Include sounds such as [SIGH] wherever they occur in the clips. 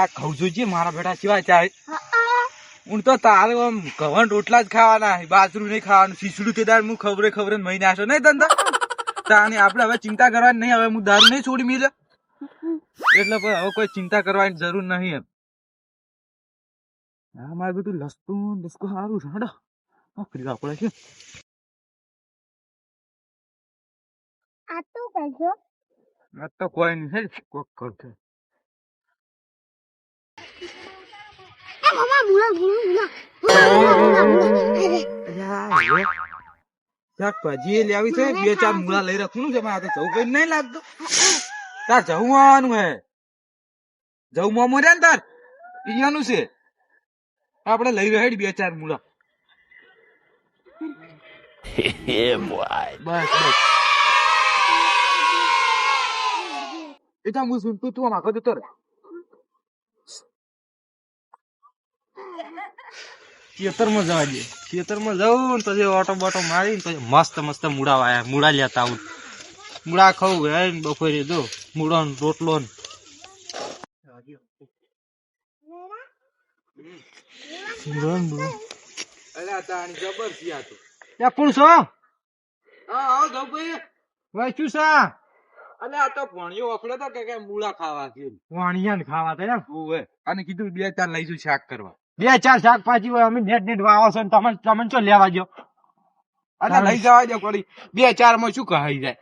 આ ઘઉં મારા બેટા સિવાય ચાય? હું તો તારે આમ ઘવન રોટલા જ ખાવાના બાજરું નહીં ખાવાનું શીસડું દાળ હું ખબરે ખબરે મહિને આશો નહીં ધંધા. તાને આપણે હવે ચિંતા કરવાની નહીં હવે હું દારૂ નહીં છોડી મીલે. એટલે પણ હવે કોઈ ચિંતા કરવાની જરૂર નહીં એમ. હા મારે બધું લસતું લસકું સારું છે નોકરી આપણે છે. આ તું કરજો. આ તો કોઈ નહીં છે કોક કરશે. છે બે ચાર મૂળા લઈ રાખવાનું છે મારે જવું કઈ નહીં લાગતું તાર જવું આવવાનું હે જવું મોમો ને તાર ઈયાનું છે આપણે લઈ રહ્યા બે ચાર મૂળા એ તો હું સુનતું તું આખો જતો રે. ખેતરમાં જવા દે. ખેતરમાં જવું ને પછી ઓટો બોટો મારી ને પછી મસ્ત મસ્ત મૂળા વાયા મૂળા લેતા આવું. મૂળા ખાવું હે ને બપોરે જો મૂળો ને રોટલો ને. ખાવા અને કીધું બે ચાર લઈશું શાક કરવા. બે ચાર શાકભાજી હોય અમે નેટ નેટ વાવો છો ને તમે તમે શું લેવા જો અરે લઈ જવા દો પડી બે ચારમાં શું કહાઈ જાય?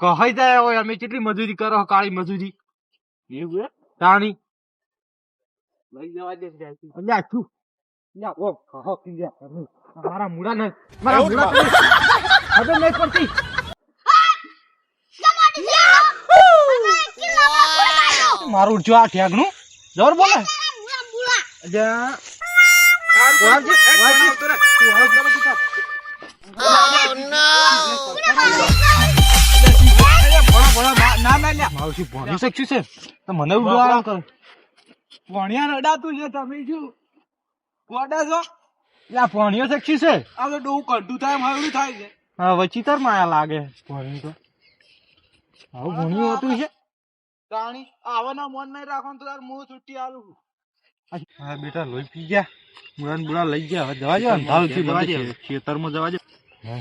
કહી જાય હોય અમે કેટલી મજૂરી કરો કાળી મજૂરી? એવું તાણી? લઈ જવા દે અલ્યા ઓ કહો કી મારા મુડા ને મારા મુડા તો હવે નહીં પડતી. મારું જો આ ઠેગનું જોર બોલે. મુલા અલ્યા વાંચે વાંચે ના ના લ્યા મારું શું ભણી શકશું છે? તો મને એવું ડોળા કરે. ભણ્યા રડાતું છે તમે શું? કોડા છો? અલ્યા ભણ્યો શકશું છે? આ તો ડોવું કંઠું થાય મારું થાય છે. હા વચીતર માયા લાગે. ભણ્યું તો. આવું ભણ્યું હતું છે? તાણી આવાના મન નહીં રાખવાનું તો તાર મોં છૂટી આલું. હા બેટા લોહી પી ગયા. મુડા બુરા લઈ ગયા. હવે જવા જાય અંધારું થી જવા ખેતરમાં જવા જાય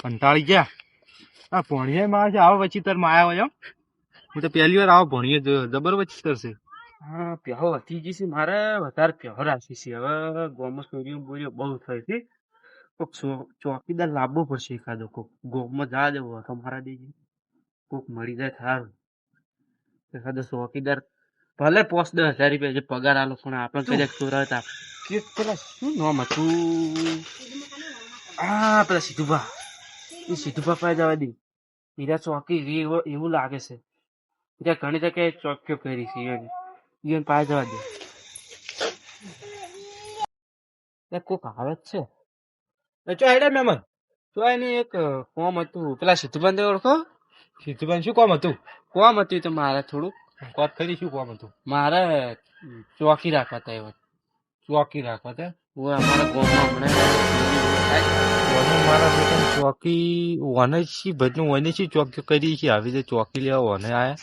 કંટાળી ગયા. આ ભણીએ માં છે આવો વચીતરમાં આવ્યા હોય હું તો પહેલી વાર આવો ભણીએ જોયો. જબર વચીતર છે. હા પ્યાહો વધી ગઈ છે. મારે વધારે પ્યાહો રાખી છે. હવે ગોમાં ચોરીઓ બોરીઓ બહુ થઈ છે. કોક ચોકીદાર લાવવો પડશે એકાદો કોક. ગોમાં જવા દેવો તો મારા દેજી. કોક મળી જાય સારું. એકાદો ચોકીદાર ભલે પોસ દસ હજાર રૂપિયા જે પગાર આલો પણ આપણે કદાચ સુરત કે પેલા શું નામ હતું? હા પેલા સીધુભા એ સીધુભા પાસે જવા દે. હીરા ચોકી એવું લાગે છે. હીરા ઘણી જગ્યાએ ચોક્યો કરી છે એને ઈવન પાસે જવા દે. કોક આવે જ છે. ચો હેડે મેમન તો એની એક કોમ હતું. પેલા સિદ્ધુબંધ ઓળખો? સીધુભાઈ શું કોમ હતું? કોમ હતું તો મારે થોડું વાત કરી શું કોમ હતું? મારે ચોકી રાખવા તા એવા. ચોકી રાખવા તા હું અમારા ગામમાં હમણાં મારા ચોકી વને શી ભજનું વને ચોકી કરી છે આવી રીતે ચોકી લેવા વને આયા.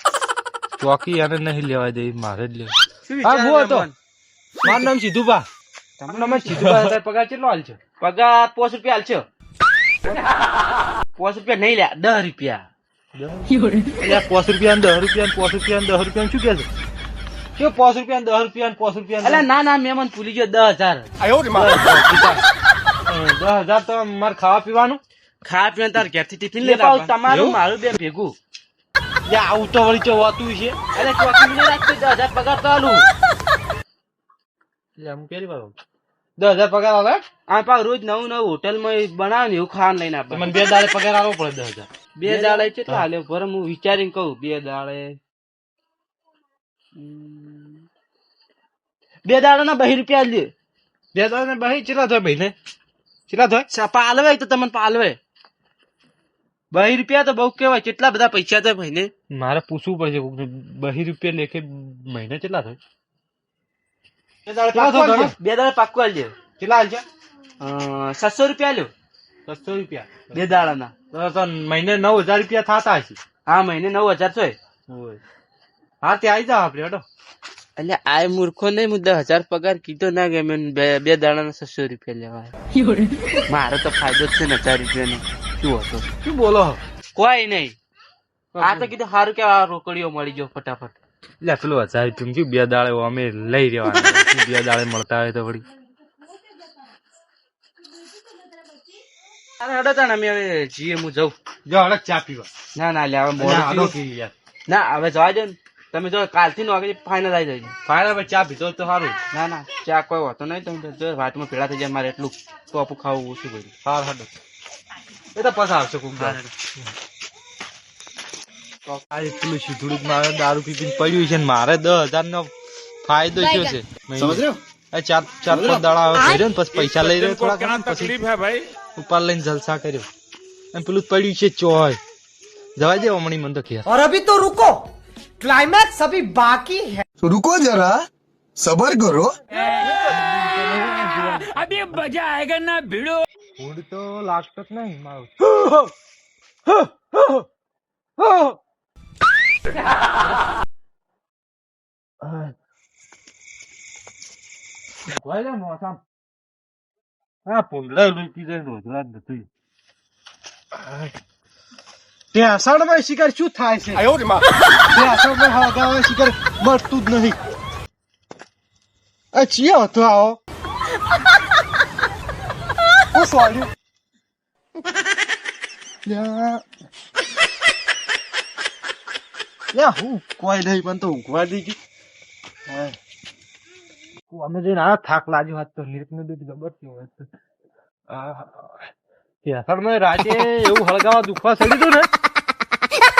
ચોકી એને નહીં લેવા દે મારે જ લેવા. હા હું હતો. મારું નામ સીધુભા તમને નામ તારો પગાર કેટલો હાલ છે? પગાર પોસ રૂપિયા હાલ છે. [LAUGHS] પોસ રૂપિયા નહીં લ્યા દસ રૂપિયા. પોસ રૂપિયા દસ રૂપિયા પોસ રૂપિયા દસ રૂપિયા શું કે છે કે પોસ રૂપિયા દસ રૂપિયા પોસ રૂપિયા એટલે ના ના મહેમાન ભૂલી ગયો દસ હજાર દસ હજાર તો મારે ખાવા પીવાનું ખાવા પીવાનું તાર ઘેરથી ટિફિન લઈ પાછું તમારું મારું બે ભેગું આવું તો વળી તો હોતું છે એટલે ચોકી રાખતી દસ હજાર પગાર તો આલું એટલે આમ કેરી વાર દસ હજાર પગાર આવે? આ પાછું રોજ નવું નવું હોટલમાં બનાવે ને એવું ખાવાનું લઈને આપે. મને બે દાડે પગાર આવવો પડે દસ હજાર. બે દાડે કેટલા હાલે પર હું વિચારીને કહું બે દાડે. હમ, બે દાડા ના બહી રૂપિયા લે. બે દાડે ભાઈ ચેલા થાય ભાઈ ને ચેલા થાય પાલવે તો તમને પાલવે. બહી રૂપિયા તો બહુ કેવાય કેટલા બધા પૈસા થાય ભાઈ ને મારે પૂછવું પડશે કોકને. બહી રૂપિયા લેખે મહિને કેટલા થાય કેટલા થાય? ગણો? બે દાડા પાક્કું આલજે. કેટલા હાલ સાતસો રૂપિયા લ્યો સાતસો રૂપિયા. બે દાડાના. તો તો મહિને નવ હજાર રૂપિયા થતા હશે. હા મહિને નવ હજાર છો હા. ત્યાં આવી જાવ આપડે હડો. એટલે આ મૂર્ખો નહીં હું દસ હજાર પગાર કીધો ના કે મેં બે બે દાડાના છસો રૂપિયા લેવા. મારો તો ફાયદો જ છે ને હજાર રૂપિયાનો. શું હતો? શું બોલો? કોઈ નહીં. આ તો કીધું સારું કે આ રોકડીઓ મળી ગયો ફટાફટ. એટલે પેલું હજાર રૂપિયા બે દાડે અમે લઈ રહેવાના. બે દાડે મળતા હોય તો વળી. અરે હડો તાણ અમે હવે જીએ હું જઉં. જો હડક ચા પીવા. ના ના લે હવે મોડું હાલો થયું. કે યાર ના હવે જવા દો તમે જો કાલથી નો આગળ ફાઇનલ આવી જાય ફાઇનલ ચા પીતો તો સારું. ના ના ચા કોઈ હોતો નહીં. તમે જો વાતમાં થઈ જાય મારે એટલું ટોપું ખાવું ઓછું કર્યું સારું હડો. એ તો પછી આવશે કોક આ પેલું શીધુડું મારે દારૂ પી પીને પડ્યું છે ને મારે દસ હજાર નો ફાયદો થયો છે મહિને. આ ચાર ચાર પાંચ દાડા હવે ભર્યો ને પછી પૈસા લઈ રહ્યો થોડા ઘણા ને પછી ઉપર લઈને જલસા કર્યો અને પેલું પડ્યું છે ચોય જવા દે હમણી મને તો ઘેર और अभी तो रुको क्लाइमैक्स अभी बाकी है तो रुको जरा सबर करो ફૂડ તો લાગતો જ નહીં મારું ભલે મોસમ હા પુંગળા લૂંટી જાય રોજના જ નથી ત્યાં અષાઢમાં શિકાર શું થાય છે ત્યાં શિકાર મળતું જ નહીં આ ચિયા હતો આવો હું સોડ્યું લ્યા લે. હું કોઈ નહીં પણ તો ઉઘવા દઈ ગઈ અમે જોઈને આ થાક લાગ્યો હાથ તો નીરકનું દૂધ ગબર થયું હોય તો. કેસરમાં રાતે એવું હળગાવા દુખવા ચડી હતું ને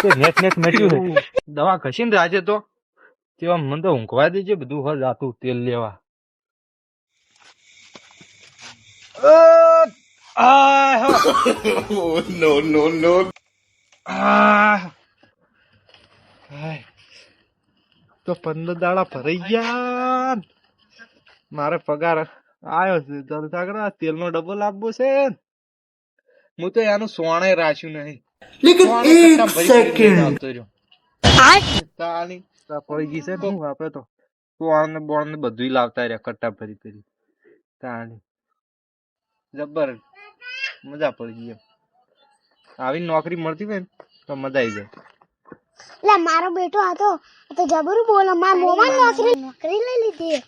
તે નેટ નેટ મેટ્યું દવા ઘસીને રાજે તો તેવા મને તો ઊંઘવા દેજે બધું હળ જાતું તેલ લેવા. નો નો નો આ [LAUGHS] તો પંદર દાડા ભરાઈ ગયા મારે પગાર આવ્યો છે. જળસાગરા તેલનો ડબ્બો લાવવો છે હું તો એનું સોણે રાખ્યું નહીં. પડી ગઈ છે શું તો. સોણ બોણ ને બધું લાવતા રહ્યા કટ્ટા ભરી કરી તાણી. જબર મજા પડી ગઈ આવી નોકરી મળતી હોય ને તો મજા આવી જાય. એટલે મારો બેટો હતો તો જબર બોલો માર મોમાન નોકરી નોકરી લઈ લીધી.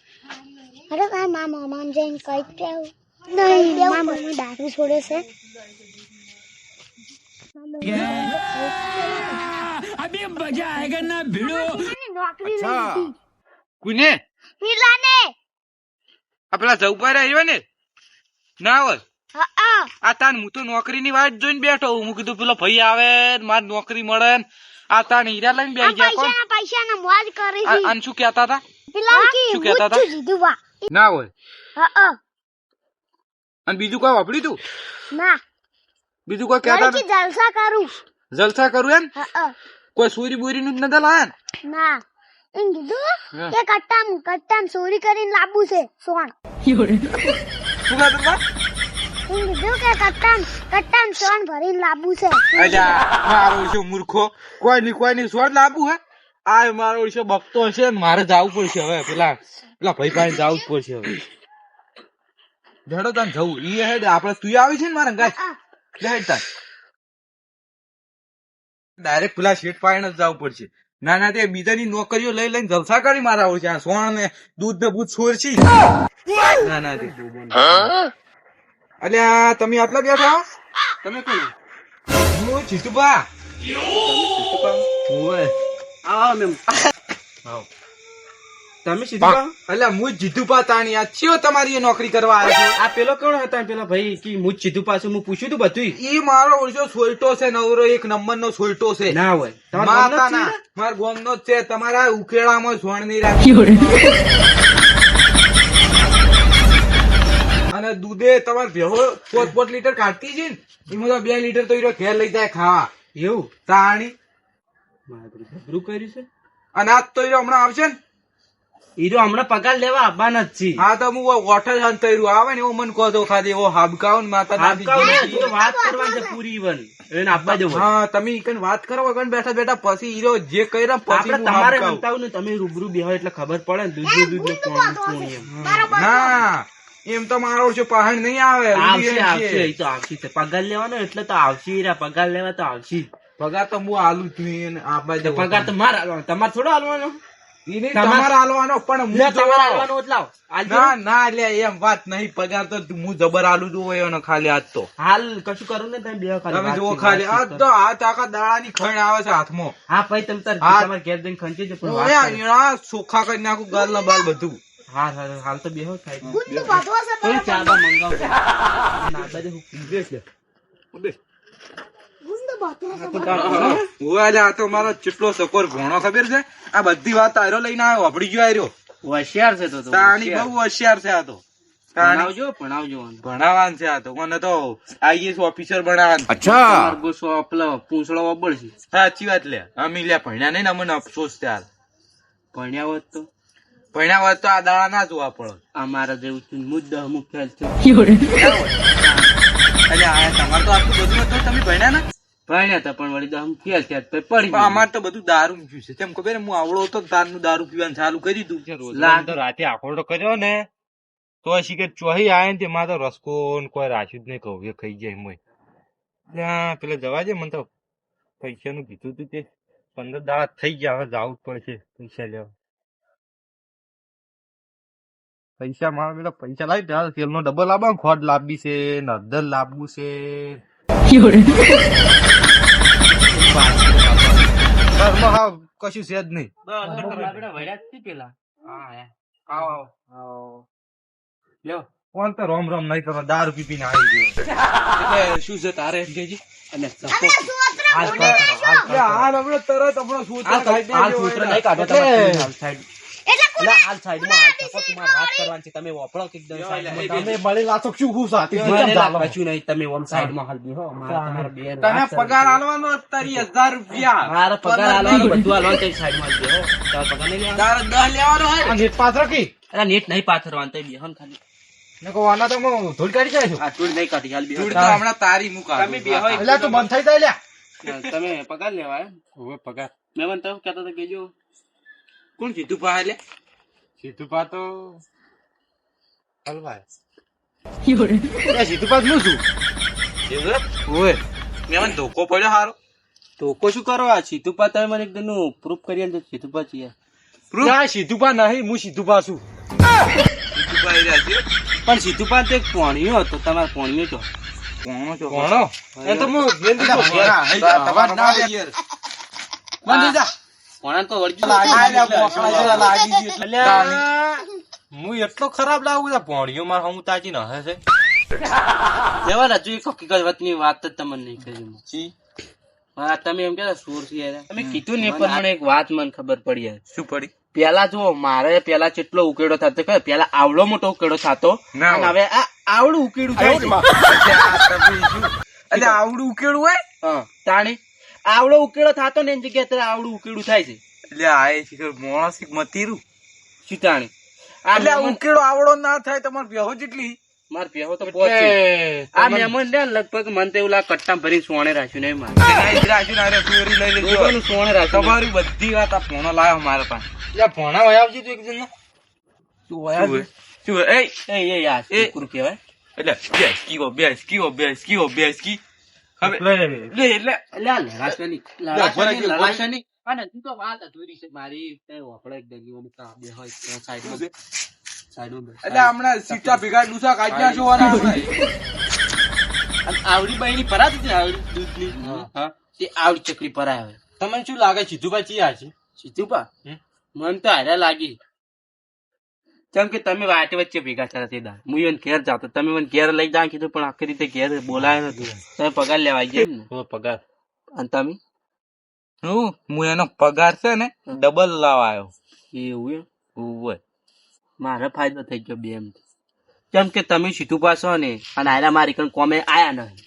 અરે કાંઈ માર મોમાન જઈને કઈ કેવું નહીં માર મમ્મી દારૂ છોડે છે. નોકરી લઈ લીધી. કુને હીરાને આ પેલા જવપારે આવ્યો ને? ના હોય આ તાન હું તો નોકરી ની વાત જોઈને બેઠો હું કીધું પેલો ભાઈ આવે મારી મારે નોકરી મળે ને આ તાન હીરા લઈને બેસી ગયા કોણ? પૈસા પૈસા મોજ કરી છે. આને શું કહેતા હતા? શું કહેતા હતા? ના હોય. હા અને બીજું કોઈ વાપર્યું તું? ના. બીજું કોઈ કહેતા જલસા કરું? જલસા કરું એમ? હા કોઈ સુરી બુરી નું જ નતા લાયા ને? એમ કીધું. કે કટ્ટામ કટ્ટામ ચોરી કરીને લાવવું છે સોણ. શું કહેતા એમ કીધું કે કટ્ટામ કટ્ટામ સોન ભરીને લાબુ છે. અજા મારો છે મૂર્ખો. કોઈ ની કોઈ ની સોન લાબુ હે? આ મારો છે બકતો છે ને મારે જવું પડશે હવે પેલા પેલા ભાઈ પાસે જવું જ પડશે હવે. ધડો તાન જવું. ઈ હેડ આપણે તું આવી છે ને મારા ગાય હેડ તાન. ડાયરેક્ટ પેલા શેઠ પાસે જ જવું પડશે. ના ના તે બીજાની નોકરીઓ લઈ લઈને જલસા કરી મારા હોય છે. આ સોણ ને દૂધ ને બૂધ છોડશી ના ના તે અલ્યા તમે આટલા બેઠા? તમે કોણ? હું જીતુભા. તમે સીધું અલ્યા હું જીતુભા તાણી. આ ચિયો તમારી એ નોકરી કરવા આવ્યો આ પેલો કોણ હતા પેલા ભાઈ? કે હું જ છું હું પૂછ્યું તું બધું એ મારો ઓળશો સોલટો છે નવરો એક નંબર નો સોલટો છે. ના હોય. તમારા મારા ગોમનો જ છે. તમારા ઉકેળામાં સોણ નહીં રાખી અને દૂધે તમારે ભેહો પોત પોત લીટર કાઢતી છે ને એમાં તો બે લીટર તો ઘેર લઈ જાય ખાવા એવું તાણી મારે કર્યું છે તો હમણાં આવશે ને હીરો હમણાં પગાર લેવા આવવાના જ છે હા તો હું વોટર અંતર્યું આવે ને એવો મન કહો તો ખાલી એવો હાબકાવ ને માતા વાત કરવાની છે પૂરી ઈવન એને આપવા જવું હા તમે ઈકન વાત કરો વગર બેઠા બેઠા પછી હીરો જે કહી રહ્યા પછી તમારે. હંતાવું ને તમે રૂબરૂ બેહો એટલે ખબર પડે ને દૂધ દૂધનું કોણ કોણ ના એમ તો મારો ઓછો પહાડ નહીં આવે આવશે આવશે એ તો આવશે પગાર લેવાનો એટલે તો આવશે ઈ પગાર લેવા તો આવશે. પગાર તો હું આલુ છું એને આપવા તો જવું. પગાર તો મારે આલવાનો તમારે થોડો આલવાનો? તમારે- તમારે આલવાનો પણ તમારે આલવાનો જ ના. ના લે એમ વાત નહીં પગાર તો હું જબર આલુ છું એનો ખાલી આજ તો. હાલ કશું કરું ને તમે બે ખાલી તમે વાત ખાલી આ વાત કરી. તો આ દાડાની ખણ આવે છે હાથમાં. હા ભાઈ તમે તાર. તમારે ઘેર જઈને ખંચી જો પણ ચોખ્ખા કરી. નાખું ગાલ ના બાલ બધું. હા હા હાલ તો બેહો થાય. ગુંદ બાંધવો છે થોડી ચા બા મંગાવો. ના બાજુ હું પીવે છે ગુંદ બાંધવો છે હું અલ્યા આ તો મારો ચેટલો સકોર ભણો ખબર છે? આ બધી વાત આયરો લઈને આવ્યો આપડી ગયો આયરો. હોશિયાર છે તો તો તાણી બહુ હોશિયાર છે આ તો. ભણાવજો ભણાવજો છે આ તો. મને તો આઈએસ ઓફિસર બનાવવાનું તમારે પેલો પૂંછડો અબ્બળ છે. સાચી વાત લે. અમે લે ભણ્યા નહીં ને અમને અફસોસ ત્યાર ભણ્યા હોત તો? ભણ્યા હોય તો આ દાડા ના જોવા પડે. અમારા જેવું છું. મુદ્દા અમુક ફેલ છે. આ તમારે તો આટલું બધું હતું તમે ભણ્યા ને? ભણ્યા હતા પણ વળી દમ ફેલ થયા તો પડી અમાર તો બધું દારૂ પીવું છે. તેમ ખબર હું આવડો હતો ને તારનું દારૂ પીવાનું ચાલુ કરી દીધું છે તો રાતે આખોડો કર્યો ને તો શી કે ચોહી આવે ને તેમાં તો રસકો કોઈ રાખ્યું જ નહીં કહું એ ખાઈ જાય મોય ત્યાં પેલા જવા દે મને તો પૈસાનું કીધું તું તે. પંદર દાડા થઈ ગયા હવે જવું જ પડશે પૈસા લેવા. પૈસા મારા બેટા પૈસા લાવી ત્યારે તેલનો ડબ્બો લાવવા ખોટ લાવવી છે નદર અડધર છે ઘરમાં કશું છે જ નહીં કોણ તો રોમ રોમ નહીં કરો દારૂ પી પીને આવી ગયો શું છે તારે એમ કેજી અને તરત હમણાં શું હાલ કાઢ- સૂત્ર નહીં કાઢો એટલે- હાલ સાઈડ એટલે હાલ સાઈડમાં તમારે વાત કરવાની છે તમે વપરાવ કે એકદમ સાઈડમાં તમે મળેલા તો શું ખુશ હતી મને કશું નહીં તમે ઓમ સાઈડમાં હાલ બેહો મારે તમારે બે તને પગાર આલવાનો તારી હજાર રૂપિયા. મારે પગાર આલવાનો બધું આલવાનું તો સાઈડમાં જ બેહો. તારે પગાર નહીં લેવાનો? તારે લેવાનો હોય. નેટ પાત્ર કી? અલા, નેટ નહીં પાથરવાનું તો બેહો ને ખાલી. ને કહો આના તો હું ધૂળ કાઢી જાય છું. આ ચૂડ નહીં કાઢી હાલ બેહો. ધૂળ તો હમણાં તારી મુક તમે બેહો એટલે તું બંધ થઈ જાય લ્યા. તમે પગાર લેવા હવે પગાર. મેં મને તો કહેતો હતો કેજો કોણ કીધું પા લે? સીધું પા તો હલવાય. સીધું પા હું છું? ઓય. મેં ધોકો પડ્યો હારો. ધોકો શું કરો આ? સીતુપા તમે મને એકદમ પ્રૂફ કરી આલજો સીતુપા છીએ Proof? ના સીધું નહીં હું સીધું છું. પણ સીતુપા તો એક પોણીયો હતો તમારે પોણીયો છો. કોણો છો? કોણો? એ તો હું મેલ દીધો. તમારે ના યાર. બંધ થઈ તો લાગી હું એટલો ખરાબ લાગુ છું ભોણિયો માર હું તાજી ન હશે. જવા રાજુ એક હકીકત વાતની વાત જ તમને નહીં કરી હા તમે એમ કે સુર છે તમે કીધું ને પણ મને એક વાત મને ખબર પડી યાર. શું પડી? પેલા જો મારે પેલા કેટલો ઉકેડો થતો કે પેલા આવડો મોટો ઉકેડો થતો ના અને હવે આ આવડું ઉકેડું થાય છે. એટલે આવડું ઉકેડું હોય? હા તાણી. આવડો ઉકેલો થતો ને એની જગ્યાએ અત્યારે આવડું ઉકેડું થાય છે. એટલે આ એ શિખર મોણસ એક મતીરું. સીતાણી એટલે આ ઉકેળો આવડો ના થાય તમારે બેહો જેટલી. માર પેહો તો પહોંચે આ મહેમાન ને લગભગ મને તો એવું લાગે કટ્ટા ભરી સોણે રાખ્યું નહીં મારે. ના લઈ લેજો. સોણે રાખ્યું તમારી બધી વાત આ લાવ્યો મારા પાસે. એટલે ભોણા વયા આવજે તું એક જણ શું હોય? શું એ એ આ એ- છોકરું કહેવાય. એટલે બેસ કીવો બેસ કીવો બેસ કી બેસ આવડી બાઈની પરાતી હતી ને આવડી દૂધની? હા. તે આવડી ચકલી પરાય હવે. તમને શું લાગે? સીધુભાઈ ચી આ છે સીધું પા મને તો હારા લાગી. કેમ કે તમે વાટે વચ્ચે ભેગા થયા તે દા હું એને ઘેર જાતો. તમે મને ઘેર લઈ જા કીધું પણ આખી રીતે ઘેર બોલાયો નતું. તમે પગાર લેવા ગયા ને હવે પગાર. અને તમે? હું? હું એનો પગાર છે ને ડબલ લાવાયો. એવું એમ? મારો મારે ફાયદો થઈ ગયો બે એમ. કેમ કે તમે સીધું પાછો ને અને આયરા મારી કણ કોમે આયા નહીં.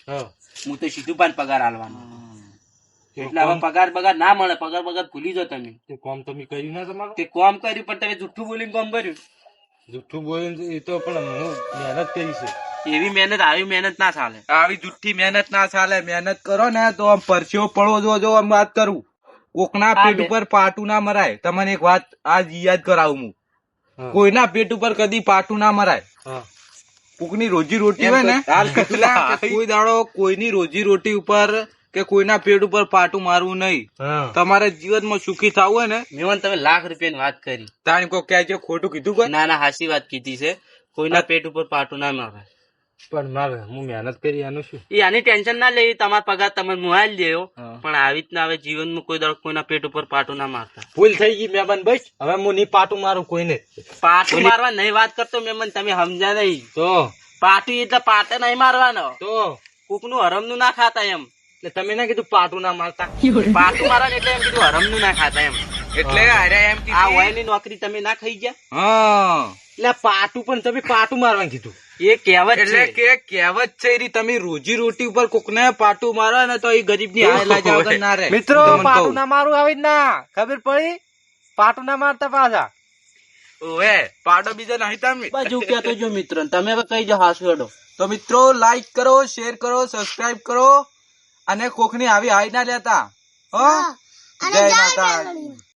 હું. તો સીધું પાન પગાર આલવાનો. એટલે હવે પગાર બગાર ના મળે. પગાર બગાર ભૂલી જાઓ તમે. તે કોમ તમે કર્યું ના તમારું? તે કોમ કર્યું પણ તમે જુઠ્ઠું બોલીને કોમ કર્યું. જુઠ્ઠું બોલીને એ તો પણ હું મહેનત કરી છે. એવી મહેનત આવી મહેનત ના ચાલે. આવી જુઠ્ઠી મહેનત ના ચાલે. મહેનત કરો ને તો આમ પરસેવો પડવો જો જો આમ વાત કરું. કોકના પેટ ઉપર પાટું ના મરાય. તમને એક વાત આજ યાદ કરાવું હું. કોઈના પેટ ઉપર કદી પાટું ના મરાય. હા. કોકની રોજી રોટી હોય ને કોઈ દાડો કોઈની રોજી રોટી ઉપર કે કોઈના પેટ ઉપર પાટું મારવું નહીં. તમારે જીવનમાં સુખી થવું હોય ને મેવન તમે લાખ રૂપિયાની વાત કરી. તારે કોઈ કહે છે ખોટું કીધું કોઈ? ના ના હાસી વાત કીધી છે. કોઈના પેટ ઉપર પાટું ના મારે. પણ મારે હું મહેનત કરી આનું શું? એ આની ટેન્શન ના લઈ તમારા પગાર તમે મોબાઈલ દેવો. પણ આવી રીતના હવે જીવનમાં કોઈ દાડો કોઈના પેટ ઉપર પાટું ના મારતા. ભૂલ થઈ ગઈ મેમન બસ. હવે હું નહીં પાટું મારું કોઈને. પાટું મારવા નહીં વાત કરતો મેમન તમે સમજ્યા નહીં. તો? પાટું એટલે પાટે નહીં મારવાનો. તો? કોકનું હરમનું ના ખાતા એમ. એટલે તમે ના કીધું પાટું ના મારતા. [LAUGHS] પાટું મારા એટલે એમ કીધું હરમનું ના ખાતા એમ. એટલે અરે એમ આ ઓયની નોકરી તમે ના ખાઈ ગયા? હા. એટલે પાટું પણ તમે પાટું મારવાનું કીધું. એ કહેવત એટલે કે કહેવત છે એ તમે રોજી રોટી ઉપર કોકને પાટું મારો ને તો એ ગરીબની હાલા જાવ ના રહે. મિત્રો પાટું ના મારું આવી ના. ખબર પડી? પાટું ના મારતા પાછા. ઓએ પાડો બીજો નહીં તમે બાજુ કહેતો જો મિત્રો તમે હવે કઈ જો હાસુ હેડો. તો મિત્રો લાઈક કરો શેર કરો સબસ્ક્રાઇબ કરો. અને કોકની આવી હાઈ ના લેતા હો? જય માતા.